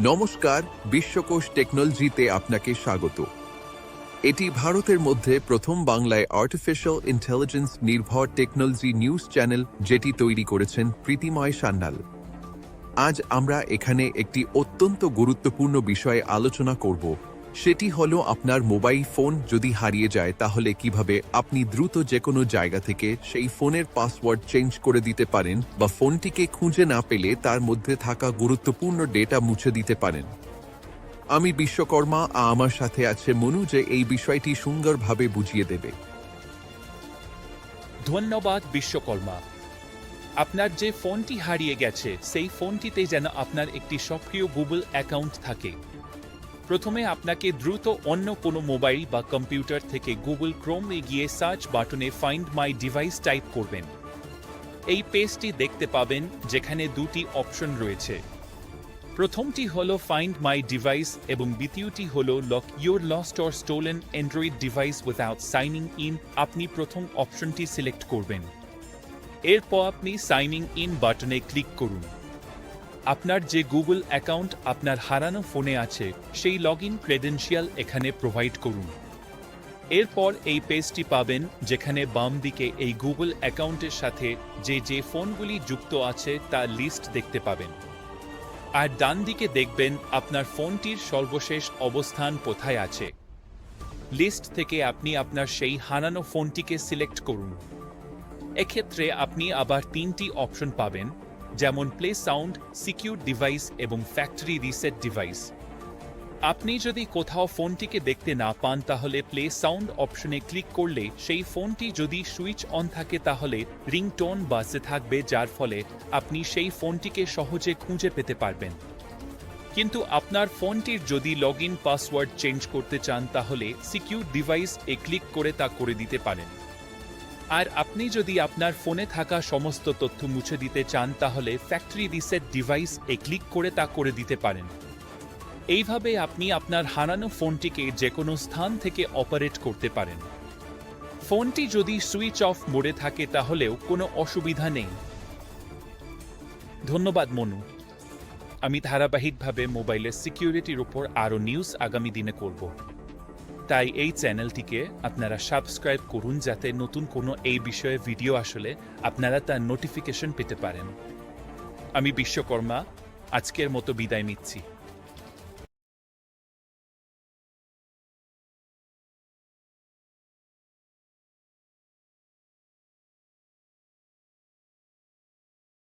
নমস্কার, বিশ্বকোষ টেকনোলজিতে আপনাকে স্বাগত। এটি ভারতের মধ্যে প্রথম বাংলায় আর্টিফিশিয়াল ইন্টেলিজেন্স নির্ভর টেকনোলজি নিউজ চ্যানেল, যেটি তৈরি করেছেন প্রীতিময় সান্যাল। আজ আমরা এখানে একটি অত্যন্ত গুরুত্বপূর্ণ বিষয়ে আলোচনা করব। সেটি হলো আপনার মোবাইল ফোন যদি হারিয়ে যায়, তাহলে কীভাবে আপনি দ্রুত যে কোনো জায়গা থেকে সেই ফোনের পাসওয়ার্ড চেঞ্জ করে দিতে পারেন বা ফোনটিকে খুঁজে না পেলে তার মধ্যে থাকা গুরুত্বপূর্ণ ডেটা মুছে দিতে পারেন। আমি বিশ্বকর্মা আমার সাথে আছে মনু যে এই বিষয়টি সুন্দরভাবে বুঝিয়ে দেবে। ধন্যবাদ বিশ্বকর্মা। আপনার যে ফোনটি হারিয়ে গেছে, সেই ফোনটিতে যেন আপনার একটি সক্রিয় গুগল অ্যাকাউন্ট থাকে। প্রথমে আপনাকে দ্রুত অন্য কোনো মোবাইল বা কম্পিউটার থেকে গুগল ক্রোমে গিয়ে সার্চ বাটনে ফাইন্ড মাই ডিভাইস টাইপ করবেন। এই পেজটি দেখতে পাবেন যেখানে দুটি অপশন রয়েছে। প্রথমটি হলো ফাইন্ড মাই ডিভাইস এবং দ্বিতীয়টি হলো lock your lost or stolen Android device without signing in আপনি প্রথম অপশনটি সিলেক্ট করবেন। এরপর আপনি সাইনিং ইন বাটনে ক্লিক করুন। আপনার যে গুগল অ্যাকাউন্ট আপনার হারানো ফোনে আছে, সেই লগ ইন ক্রেডেন্সিয়াল এখানে প্রোভাইড করুন। এরপর এই পেজটি পাবেন, যেখানে বাম দিকে এই গুগল অ্যাকাউন্টের সাথে যে যে ফোনগুলি যুক্ত আছে তার লিস্ট দেখতে পাবেন। আর ডান দিকে দেখবেন, আপনার ফোনটির সর্বশেষ অবস্থান কোথায় আছে। লিস্ট থেকে আপনি আপনার সেই হারানো ফোনটিকে সিলেক্ট করুন। এক্ষেত্রে আপনি আবার তিনটি অপশন পাবেন যেমন প্লে সাউন্ড সিকিউর ডিভাইস এবং ফ্যাক্টরি রিসেট ডিভাইস আপনি যদি কোথাও ফোনটিকে দেখতে না পান, তাহলে প্লে সাউন্ড অপশনে ক্লিক করলে সেই ফোনটি যদি সুইচ অন থাকে, তাহলে রিংটোন বাজতে থাকবে, যার ফলে আপনি সেই ফোনটিকে সহজে খুঁজে পেতে পারবেন। কিন্তু আপনার ফোনটির যদি লগ ইন পাসওয়ার্ড চেঞ্জ করতে চান, তাহলে সিকিউর ডিভাইস এ ক্লিক করে তা করে দিতে পারেন। আর আপনি যদি আপনার ফোনে থাকা সমস্ত তথ্য মুছে দিতে চান, তাহলে ফ্যাক্টরি রিসেট ডিভাইস এ ক্লিক করে তা করে দিতে পারেন। এইভাবে আপনি আপনার হারানো ফোনটিকে যে কোনো স্থান থেকে অপারেট করতে পারেন। ফোনটি যদি সুইচ অফ মোডে থাকে, তাহলেও কোনো অসুবিধা নেই। ধন্যবাদ, মনু। আমি ধারাবাহিকভাবে মোবাইলের সিকিউরিটির উপর আরও নিউজ আগামী দিনে করব। তাই এই চ্যানেলটিকে আপনারা সাবস্ক্রাইব করুন যাতে নতুন কোনো এই বিষয়ে ভিডিও আসলে আপনারা তার নোটিফিকেশন পেতে পারেন। আমি বিশ্বকর্মা, আজকের মতো বিদায় নিচ্ছি।